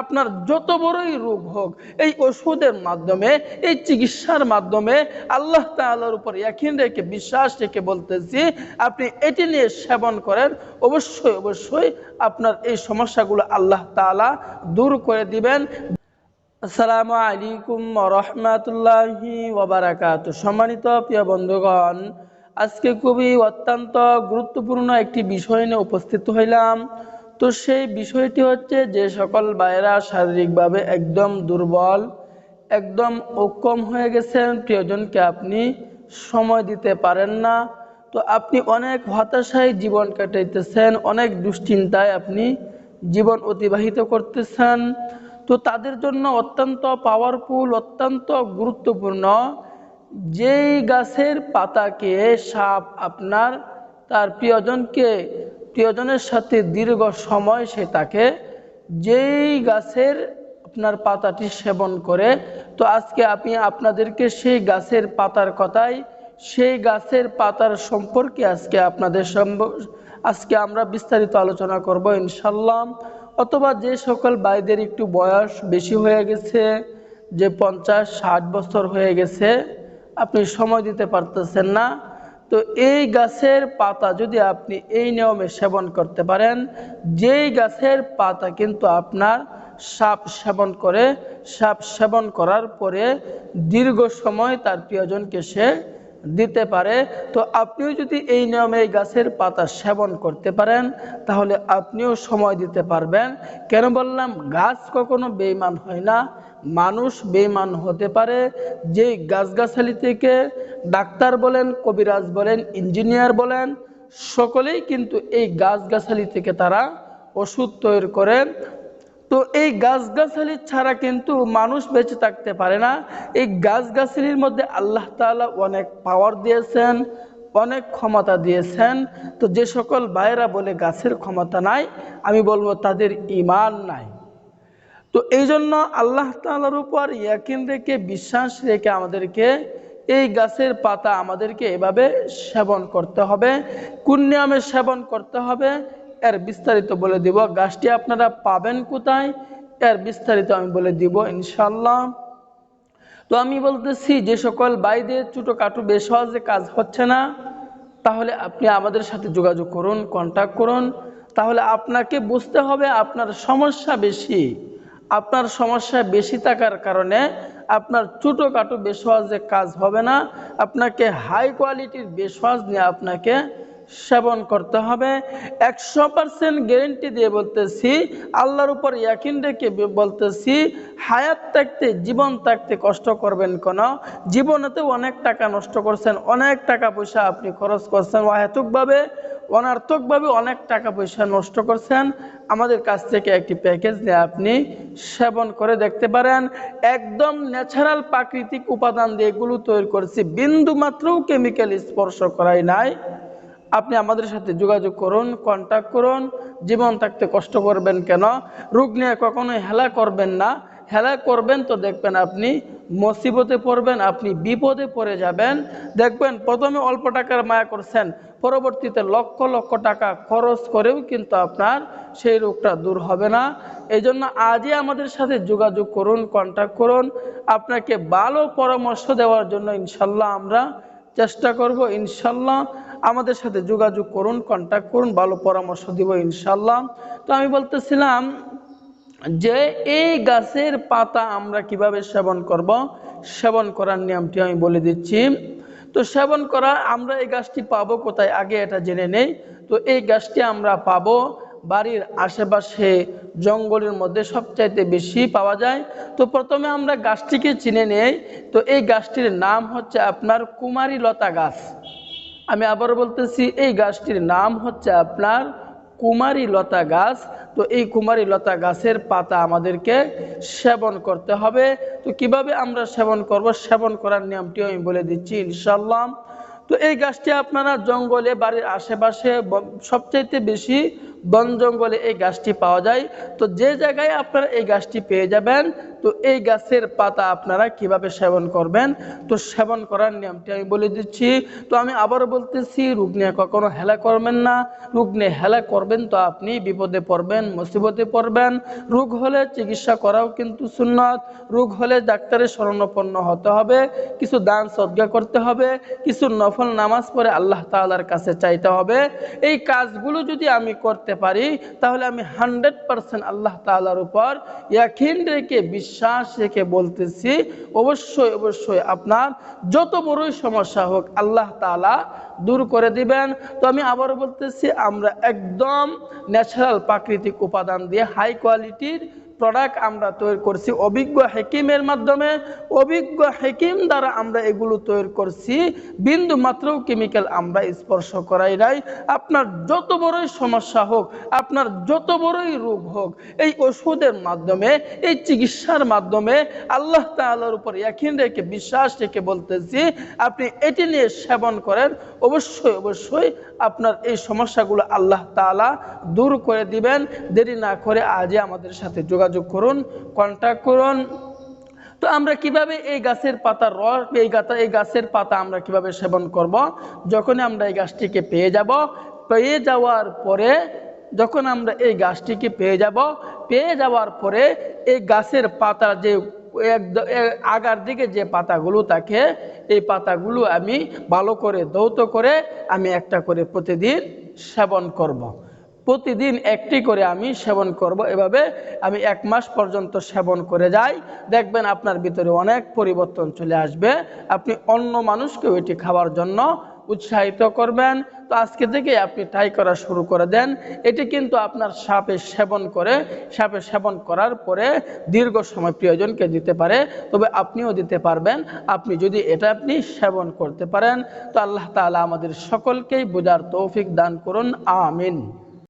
আপনার যত বড়ই রোগ হোক, এই ওষুধের মাধ্যমে, এই চিকিৎসার মাধ্যমে আল্লাহ তাআলার উপর ইয়াকিন রেখে, বিশ্বাস রেখে বলতেছি, আপনি এটি নিয়ে সেবন করেন, অবশ্যই অবশ্যই আপনার এই সমস্যাগুলো আল্লাহ তাআলা দূর করে দিবেন। আসসালামু আলাইকুম রহমাতুল্লাহি ওবারাকাত সম্মানিত প্রিয় বন্ধুগণ, আজকে খুবই অত্যন্ত গুরুত্বপূর্ণ একটি বিষয় নিয়ে উপস্থিত হইলাম। তো সেই বিষয়টি হচ্ছে যে সকল ভাইয়েরা শারীরিকভাবে একদম দুর্বল, একদম অক্ষম হয়ে গেছেন। প্রিয়জনকে আপনি সময় দিতে পারেন না। তো আপনি অনেক হতাশায় জীবন কাটাইতেছেন, অনেক দুশ্চিন্তায় আপনি জীবন অতিবাহিত করতেছেন। তো তাদের জন্য অত্যন্ত পাওয়ারফুল অত্যন্ত গুরুত্বপূর্ণ, যেই গাছের পাতাকে সাপ আপনার, তার প্রিয়জনকে প্রিয়জনের সাথে দীর্ঘ সময় সে তাকে যেই গাছের আপনার পাতাটি সেবন করে, তো আজকে আমি আপনাদেরকে সেই গাছের পাতার কথাই, সেই গাছের পাতার সম্পর্কে আজকে আপনাদের আজকে আমরা বিস্তারিত আলোচনা করব ইনশাল্লাম অথবা যে সকল ভাইদের একটু বয়স বেশি হয়ে গেছে, যে পঞ্চাশ, ষাট বছর হয়ে গেছে, আপনি সময় দিতে পারতেছেন না তো এই গাছের পাতা যদি আপনি এই নিয়মে সেবন করতে পারেন, যেই গাছের পাতা কিন্তু আপনার সাপ সেবন করে, সাপ সেবন করার পরে দীর্ঘ সময় তার প্রিয়জনকে সে দিতে পারে, তো আপনিও যদি এই নিয়মে এই গাছের পাতা সেবন করতে পারেন, তাহলে আপনিও সময় দিতে পারবেন। কেন বললাম? গাছ কখনো বেইমান হয় না, মানুষ বেইমান হতে পারে। যে গাছগাছালি থেকে ডাক্তার বলেন, কবিরাজ বলেন, ইঞ্জিনিয়ার বলেন, সকলেই কিন্তু এই গাছগাছালি থেকে তারা ওষুধ তৈরি করেন। তো এই গাছগাছালি ছাড়া কিন্তু মানুষ বেঁচে থাকতে পারে না। এই গাছগাছালির মধ্যে আল্লাহ তাআলা অনেক পাওয়ার দিয়েছেন, অনেক ক্ষমতা দিয়েছেন। তো যে সকল ভাইয়েরা বলে গাছের ক্ষমতা নাই, আমি বলব তাদের ইমান নাই। তো এই জন্য আল্লাহ তাআলার উপর ইয়াকিন রেখে, বিশ্বাস রেখে আমাদেরকে এই গাছের পাতা আমাদেরকে এভাবে সেবন করতে হবে। কোন নিয়মে সেবন করতে হবে? এর বিস্তারিত বলে দিব। গাছটি আপনারা পাবেন কোথায়? এর বিস্তারিত আমি বলে দিব ইনশাল্লাহ তো আমি বলতেছি, যে সকল বাইদের ছোটোখাটো বেশ সহজে কাজ হচ্ছে না, তাহলে আপনি আমাদের সাথে যোগাযোগ করুন কন্ট্যাক্ট করুন। তাহলে আপনাকে বুঝতে হবে আপনার সমস্যা বেশি। আপনার সমস্যা বেশি থাকার কারণে আপনার ছোটো ছোটোখাটো বেসওয়াজে কাজ হবে না। আপনাকে হাই কোয়ালিটির বেসওয়াজ নিয়ে আপনাকে সেবন করতে হবে। একশো পার্সেন্ট গ্যারেন্টি দিয়ে বলতেছি, আল্লাহর উপর ইয়াকিন রেখে বলতেছি, হায়াত থাকতে, জীবন থাকতে কষ্ট করবেন কেন। জীবনেতে অনেক টাকা নষ্ট করছেন, অনেক টাকা পয়সা আপনি খরচ করছেন। অহেতুকভাবে, অনার্থকভাবে অনেক টাকা পয়সা নষ্ট করছেন। আমাদের কাছ থেকে একটি প্যাকেজ নিয়ে আপনি সেবন করে দেখতে পারেন। একদম ন্যাচারাল প্রাকৃতিক উপাদান দিয়ে এগুলো তৈরি করেছি। বিন্দু মাত্রও কেমিক্যাল স্পর্শ করাই নাই। আপনি আমাদের সাথে যোগাযোগ করুন কন্ট্যাক্ট করুন। জীবন থাকতে কষ্ট করবেন কেন? রোগ নিয়ে কখনোই হেলা করবেন না। হেলা করবেন তো দেখবেন আপনি মুসিবতে পড়বেন, আপনি বিপদে পড়ে যাবেন। দেখবেন প্রথমে অল্প টাকার মায়া করছেন, পরবর্তীতে লক্ষ লক্ষ টাকা খরচ করেও কিন্তু আপনার সেই রোগটা দূর হবে না। এই জন্য আজই আমাদের সাথে যোগাযোগ করুন কন্ট্যাক্ট করুন। আপনাকে ভালো পরামর্শ দেওয়ার জন্য ইনশাল্লাহ আমরা চেষ্টা করব, ইনশাল্লাহ। আমাদের সাথে যোগাযোগ করুন কন্ট্যাক্ট করুন, ভালো পরামর্শ দিব ইনশাল্লাহ তো আমি বলতেছিলাম যে এই গাছের পাতা আমরা কীভাবে সেবন করব, সেবন করার নিয়মটি আমি বলে দিচ্ছি। তো সেবন করা, আমরা এই গাছটি পাবো কোথায়? আগে এটা জেনে নেই। তো এই গাছটি আমরা পাবো বাড়ির আশেপাশে জঙ্গলের মধ্যে সবচাইতে বেশি পাওয়া যায়। তো প্রথমে আমরা গাছটিকে চিনে নেই। তো এই গাছটির নাম হচ্ছে আপনার কুমারী লতা গাছ। আমি আবার বলতেছি, এই গাছটির নাম হচ্ছে আপনার কুমারী লতা গাছ। তো এই কুমারী লতা গাছের পাতা আমাদেরকে সেবন করতে হবে। তো কীভাবে আমরা সেবন করব? সেবন করার নিয়মটিও আমি বলে দিচ্ছি ইনশাল্লাহ তো এই গাছটি আপনারা জঙ্গলে, বাড়ির আশেপাশে সবচাইতে বেশি বন জঙ্গলে এই গাছটি পাওয়া যায়। তো যে জায়গায় আপনারা এই গাছটি পেয়ে যাবেন তো এই গাছের পাতা আপনারা কীভাবে সেবন করবেন? তো সেবন করার নিয়মটি আমি বলে দিচ্ছি। তো আমি আবারও বলতেছি, রোগ নিয়ে কখনো হেলা করবেন না। রোগ নিয়ে হেলা করবেন তো আপনি বিপদে পড়বেন, মুসিবতে পড়বেন। রোগ হলে চিকিৎসা করাও কিন্তু সুন্নত। রোগ হলে ডাক্তারের শরণাপন্ন হতে হবে, কিছু দান সদ্গা করতে হবে, কিছু নফল নামাজ পড়ে আল্লাহ তাআলার কাছে চাইতে হবে। এই কাজগুলো যদি আমি করতে পারি, তাহলে আমি হান্ড্রেড পার্সেন্ট আল্লাহ তাআলার উপর ইয়াকিন রেখে বিশ্বাস রেখে বলতেছি, অবশ্যই অবশ্যই আপনার যত বড়ই সমস্যা হোক আল্লাহ তালা দূর করে দিবেন। তো আমি আবার বলতেছি, আমরা একদম ন্যাচারাল প্রাকৃতিক উপাদান দিয়ে হাই কোয়ালিটির প্রোডাক্ট আমরা তৈরি করছি। অভিজ্ঞ হেকিমের মাধ্যমে, অভিজ্ঞ হেকিম দ্বারা আমরা এগুলো তৈরি করছি। বিন্দু মাত্রও কেমিক্যাল আমরা স্পর্শ করাই নাই। আপনার যত বড়ই সমস্যা হোক, আপনার যত বড়ই রোগ হোক, এই ওষুধের মাধ্যমে, এই চিকিৎসার মাধ্যমে আল্লাহ তাআলার উপর ইয়াকিন রেখে, বিশ্বাস রেখে বলতেছি, আপনি এটি নিয়ে সেবন করেন, অবশ্যই অবশ্যই আপনার এই সমস্যাগুলো আল্লাহ তাআলা দূর করে দিবেন। দেরি না করে আজই আমাদের সাথে যোগাযোগ করুন কন্ট্যাক্ট করুন তো আমরা কীভাবে এই গাছের পাতার রস, এই গাতা, এই গাছের পাতা আমরা কীভাবে সেবন করব যখন আমরা এই গাছটিকে পেয়ে যাব, পেয়ে যাওয়ার পরে যখন আমরা এই গাছটিকে পেয়ে যাব, পেয়ে যাওয়ার পরে এই গাছের পাতা যে আগার দিকে যে পাতাগুলো থাকে, এই পাতাগুলো আমি ভালো করে দৌত করে আমি একটা করে প্রতিদিন সেবন করব। প্রতিদিন একটি করে আমি সেবন করব। এভাবে আমি এক মাস পর্যন্ত সেবন করে যাই। দেখবেন আপনার ভিতরে অনেক পরিবর্তন চলে আসবে। আপনি অন্য মানুষকেও এটি খাওয়ার জন্য উৎসাহিত করবেন। তো আজকে থেকে আপনি ট্রাই করা শুরু করে দেন। এটি কিন্তু আপনার সাপে সেবন করে, সাপে সেবন করার পরে দীর্ঘ সময় প্রিয়জনকে দিতে পারে, তবে আপনিও দিতে পারবেন। আপনি যদি এটা আপনি সেবন করতে পারেন, তো আল্লাহ তাআলা আমাদের সকলকেই বোঝার তৌফিক দান করুন। আমিন।